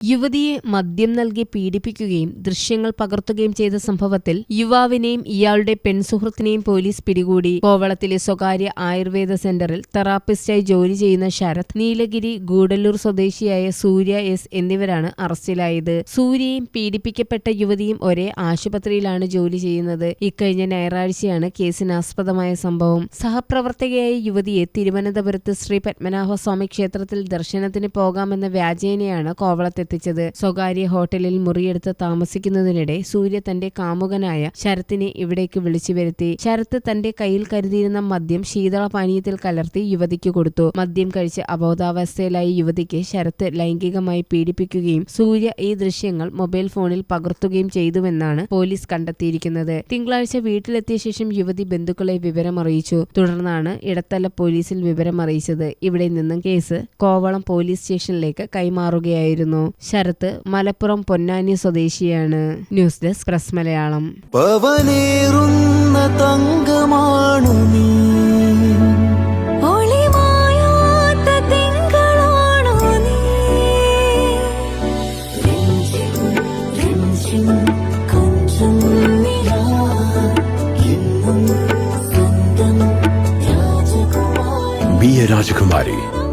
യുവതിയെ മദ്യം നൽകി പീഡിപ്പിക്കുകയും ദൃശ്യങ്ങൾ പകർത്തുകയും ചെയ്ത സംഭവത്തിൽ യുവാവിനെയും ഇയാളുടെ പെൺസുഹൃത്തിനെയും പോലീസ് പിടികൂടി. കോവളത്തിലെ സ്വകാര്യ ആയുർവേദ സെന്ററിൽ തെറാപ്പിസ്റ്റായി ജോലി ചെയ്യുന്ന ശരത് നീലഗിരി ഗൂഡല്ലൂർ സ്വദേശിയായ സൂര്യ എസ് എന്നിവരാണ് അറസ്റ്റിലായത്. സൂര്യയും പീഡിപ്പിക്കപ്പെട്ട യുവതിയും ഒരേ ആശുപത്രിയിലാണ് ജോലി ചെയ്യുന്നത്. ഇക്കഴിഞ്ഞ ഞായറാഴ്ചയാണ് കേസിനാസ്പദമായ സംഭവം. സഹപ്രവർത്തകയായ യുവതിയെ തിരുവനന്തപുരത്ത് ശ്രീ പത്മനാഭസ്വാമി ക്ഷേത്രത്തിൽ ദർശനത്തിന് പോകാമെന്ന വ്യാജേനയാണ് കോവളത്തെത്തിച്ചത് സ്വകാര്യ ഹോട്ടലിൽ മുറിയെടുത്ത് താമസിക്കുന്നതിനിടെ സൂര്യ തന്റെ കാമുകനായ ശരത്തിനെ ഇവിടേക്ക് വിളിച്ചു വരുത്തി. ശരത്ത് തന്റെ കയ്യിൽ കരുതിയിരുന്ന മദ്യം ശീതള പാനീയത്തിൽ കലർത്തി യുവതിക്ക് കൊടുത്തു. മദ്യം കഴിച്ച് അബോധാവസ്ഥയിലായ യുവതിക്ക് ശരത്ത് ലൈംഗികമായി പീഡിപ്പിക്കുകയും സൂര്യ ഈ ദൃശ്യങ്ങൾ മൊബൈൽ ഫോണിൽ പകർത്തുകയും ചെയ്തുവെന്നാണ് പോലീസ് കണ്ടെത്തിയിരിക്കുന്നത്. തിങ്കളാഴ്ച വീട്ടിലെത്തിയ ശേഷം യുവതി ബന്ധുക്കളെ വിവരമറിയിച്ചു. തുടർന്നാണ് ഇടത്തല പോലീസിൽ വിവരമറിയിച്ചത്. ഇവിടെ നിന്നും കേസ് കോവളം പോലീസ് സ്റ്റേഷനിലേക്ക് കൈമാറുകയായിരുന്നു. ശരത്ത് മലപ്പുറം പൊന്നാനി സ്വദേശിയാണ്. News desk press Malayalam. പവനേറുന്ന തങ്കമാണു നീ. രാജകുമാരി.